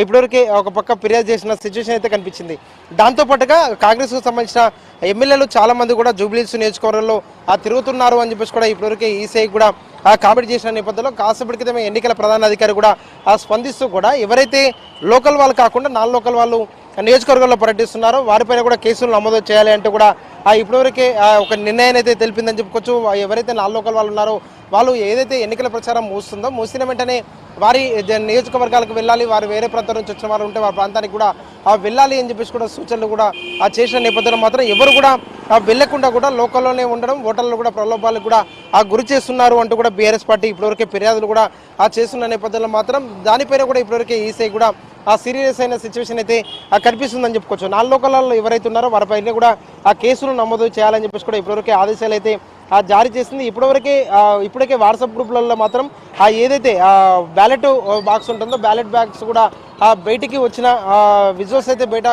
ఇప్పటివరకే ఒక పక్క ఫిర్యాదు చేసిన సిచ్యువేషన్ అయితే కనిపించింది. దాంతో పాటుగా కాంగ్రెస్కు సంబంధించిన ఎమ్మెల్యేలు చాలా మంది కూడా జూబ్లీస్ నియోజకవర్గంలో ఆ తిరుగుతున్నారు అని చెప్పేసి కూడా ఇప్పటివరకే ఈసీఐ కూడా ఆ కామెంట్ చేసిన నేపథ్యంలో కాసేపటి క్రితమే ఎన్నికల ప్రధాన అధికారి కూడా ఆ స్పందిస్తూ కూడా ఎవరైతే లోకల్ వాళ్ళు కాకుండా నాన్ లోకల్ వాళ్ళు నియోజకవర్గంలో పర్యటిస్తున్నారో వారిపైన కూడా కేసులు నమోదు చేయాలి అంటూ కూడా ఆ ఇప్పటివరకే ఆ ఒక నిర్ణయాన్ని అయితే తెలిపిందని చెప్పుకోవచ్చు. ఎవరైతే నాన్ లోకల్ వాళ్ళు ఉన్నారో వాళ్ళు ఏదైతే ఎన్నికల ప్రచారం మూస్తుందో మూసిన వెంటనే వారి నియోజకవర్గాలకు వెళ్ళాలి వారు వేరే ప్రాంతం నుంచి వచ్చిన వారు ఉంటే వారి ప్రాంతానికి కూడా ఆ వెళ్ళాలి అని చెప్పేసి కూడా సూచనలు కూడా ఆ చేసిన నేపథ్యంలో మాత్రం ఎవరు కూడా వెళ్ళకుండా కూడా లోకల్లోనే ఉండడం ఓటర్లు కూడా ప్రలోభాలకు కూడా ఆ గురి చేస్తున్నారు అంటూ కూడా బీఆర్ఎస్ పార్టీ ఇప్పటివరకే ఫిర్యాదులు కూడా ఆ చేస్తున్న నేపథ్యంలో మాత్రం దానిపైన కూడా ఇప్పటివరకే ఈసీ కూడా ఆ సీరియస్ అయిన సిచ్యువేషన్ అయితే కనిపిస్తుందని చెప్పుకోవచ్చు. నాలుగు లోకల్లో ఎవరైతే ఉన్నారో వారిపైన కూడా ఆ కేసులు నమోదు చేయాలని చెప్పేసి కూడా ఇప్పటివరకే ఆదేశాలు అయితే ఆ జారీ చేసింది. ఇప్పటివరకే ఇప్పటికే వాట్సాప్ గ్రూప్లలో మాత్రం ఆ ఏదైతే బ్యాలెట్ బాక్స్ ఉంటుందో బ్యాలెట్ బాక్స్ కూడా ఆ బయటికి వచ్చిన విజువల్స్ అయితే బయట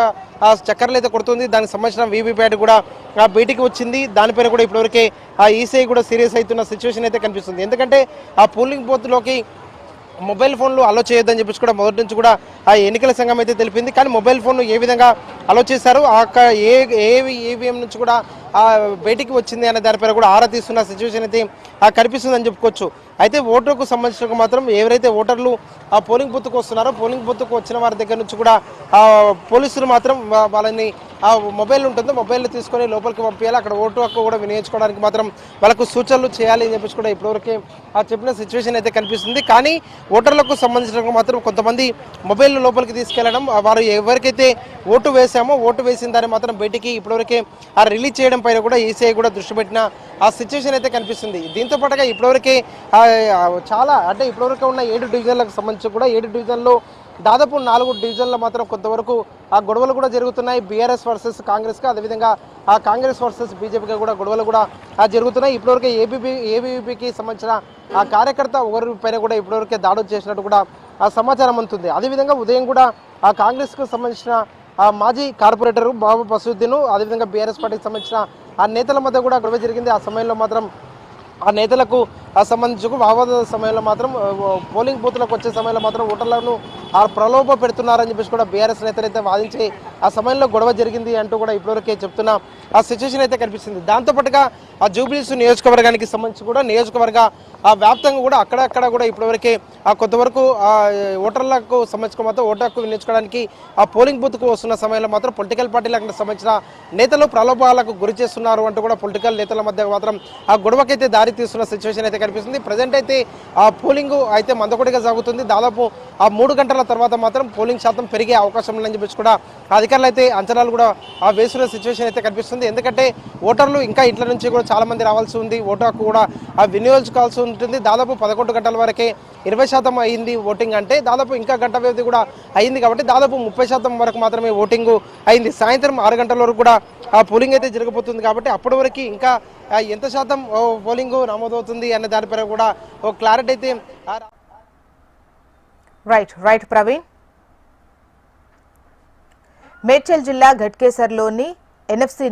ఆ చక్కర్లు అయితే కొడుతుంది. దానికి సంబంధించిన వీవీప్యాట్ కూడా ఆ బయటికి వచ్చింది. దానిపైన కూడా ఇప్పటివరకే ఆ ఈసీఐ కూడా సీరియస్ అవుతున్న సిచ్యువేషన్ అయితే కనిపిస్తుంది. ఎందుకంటే ఆ పోలింగ్ బూత్లోకి మొబైల్ ఫోన్లు అలో చేయొద్దని చెప్పేసి కూడా మొదటి నుంచి కూడా ఆ ఎన్నికల సంఘం అయితే తెలిపింది. కానీ మొబైల్ ఫోన్ ఏ విధంగా అలో చేశారు? ఆ ఏ ఏ ఈవీఎం నుంచి కూడా బయటికి వచ్చింది అనే దానిపైన కూడా ఆరా తీస్తున్న సిచ్యువేషన్ అయితే ఆ కనిపిస్తుందని చెప్పుకోవచ్చు. అయితే ఓటర్కు సంబంధించిన మాత్రం ఎవరైతే ఓటర్లు ఆ పోలింగ్ బూత్కు వస్తున్నారో పోలింగ్ బూత్కు వచ్చిన వారి దగ్గర నుంచి కూడా ఆ పోలీసులు మాత్రం వాళ్ళని ఆ మొబైల్ ఉంటుందో. మొబైల్ తీసుకొని లోపలికి పంపించాలి. అక్కడ ఓటు హక్కు కూడా వినియోగించుకోవడానికి మాత్రం వాళ్ళకు సూచనలు చేయాలి అని చెప్పేసి కూడా ఇప్పటివరకే ఆ చెప్పిన సిచ్యువేషన్ అయితే కనిపిస్తుంది. కానీ ఓటర్లకు సంబంధించిన మాత్రం కొంతమంది మొబైల్ లోపలికి తీసుకెళ్ళడం వారు ఎవరికైతే ఓటు వేసామో ఓటు వేసిన దాన్ని మాత్రం బయటికి ఇప్పటివరకే ఆ రిలీజ్ చేయడం పైన కూడా ఈసీఐ కూడా దృష్టి పెట్టిన ఆ సిచ్యువేషన్ అయితే కనిపిస్తుంది. దీంతో పాటుగా ఇప్పటివరకే చాలా అంటే ఇప్పటివరకు ఉన్న ఏడు డివిజన్లకు సంబంధించి కూడా ఏడు డివిజన్లో దాదాపు నాలుగు డివిజన్లు మాత్రం కొంతవరకు ఆ గొడవలు కూడా జరుగుతున్నాయి. బీఆర్ఎస్ వర్సెస్ కాంగ్రెస్గా అదేవిధంగా ఆ కాంగ్రెస్ వర్సెస్ బీజేపీగా కూడా గొడవలు కూడా జరుగుతున్నాయి. ఇప్పటివరకు ఏబీపీ ఏబీవీపీకి సంబంధించిన ఆ కార్యకర్త ఒకరి పైన కూడా ఇప్పటివరకే దాడులు చేసినట్టు కూడా ఆ సమాచారం అందుతుంది. అదేవిధంగా ఉదయం కూడా ఆ కాంగ్రెస్కు సంబంధించిన మాజీ కార్పొరేటర్ బాబు బసూద్దీన్ అదేవిధంగా బీఆర్ఎస్ పార్టీకి సంబంధించిన ఆ నేతల మధ్య కూడా గొడవ జరిగింది. ఆ సమయంలో మాత్రం ఆ నేతలకు ఆ సంబంధించి వావాద సమయంలో మాత్రం పోలింగ్ బూత్లకు వచ్చే సమయంలో మాత్రం ఓటర్లను ఆ ప్రలోభ పెడుతున్నారని చెప్పేసి కూడా బీఆర్ఎస్ నేతలు అయితే వాదించి ఆ సమయంలో గొడవ జరిగింది అంటూ కూడా ఇప్పటివరకే చెప్తున్న ఆ సిచ్యువేషన్ అయితే కనిపిస్తుంది. దాంతోపాటుగా ఆ జూబ్లీస్ నియోజకవర్గానికి సంబంధించి కూడా నియోజకవర్గ ఆ వ్యాప్తంగా కూడా అక్కడక్కడ కూడా ఇప్పటివరకే ఆ కొంతవరకు ఆ ఓటర్లకు సంబంధించిన మాత్రం ఓటు హక్కు వినియోగించుకోవడానికి ఆ పోలింగ్ బూత్కు వస్తున్న సమయంలో మాత్రం పొలిటికల్ పార్టీలకు సంబంధించిన నేతలు ప్రలోభాలకు గురి చేస్తున్నారు అంటూ కూడా పొలిటికల్ నేతల మధ్య మాత్రం ఆ గొడవకైతే దారి తీస్తున్న సిచ్యువేషన్ అయితే కనిపిస్తుంది. ప్రజెంట్ అయితే ఆ పోలింగ్ అయితే మందకొడిగా సాగుతుంది. దాదాపు ఆ మూడు గంటల తర్వాత మాత్రం పోలింగ్ శాతం పెరిగే అవకాశం ఉందని చెప్పేసి కూడా అధికారులు అయితే అంచనాలు కూడా ఆ వేస్తున్న సిచ్యువేషన్ అయితే కనిపిస్తుంది. ఎందుకంటే ఓటర్లు ఇంకా ఇంట్ల నుంచి కూడా చాలామంది రావాల్సి ఉంది. ఓటు కూడా ఆ వినియోగించుకోవాల్సి ఉంటుంది. దాదాపు పదకొండు గంటల వరకే ఇరవై శాతం అయింది ఓటింగ్ అంటే దాదాపు ఇంకా గంట వ్యవధి కూడా అయింది కాబట్టి దాదాపు ముప్పై శాతం వరకు మాత్రమే ఓటింగ్ అయింది. సాయంత్రం ఆరు గంటల వరకు కూడా పోలింగ్ అయితే జరగబోతుంది కాబట్టి అప్పటి వరకు ఇంకా ఎంత శాతం పోలింగ్ నమోదవుతుంది అనే దానిపై కూడా ఓ క్లారిటీ అయితే రైట్ రైట్ ప్రవీణ్ మేడ్చల్ జిల్లా ఘట్కేసర్లోని ఎన్ఎఫ్సి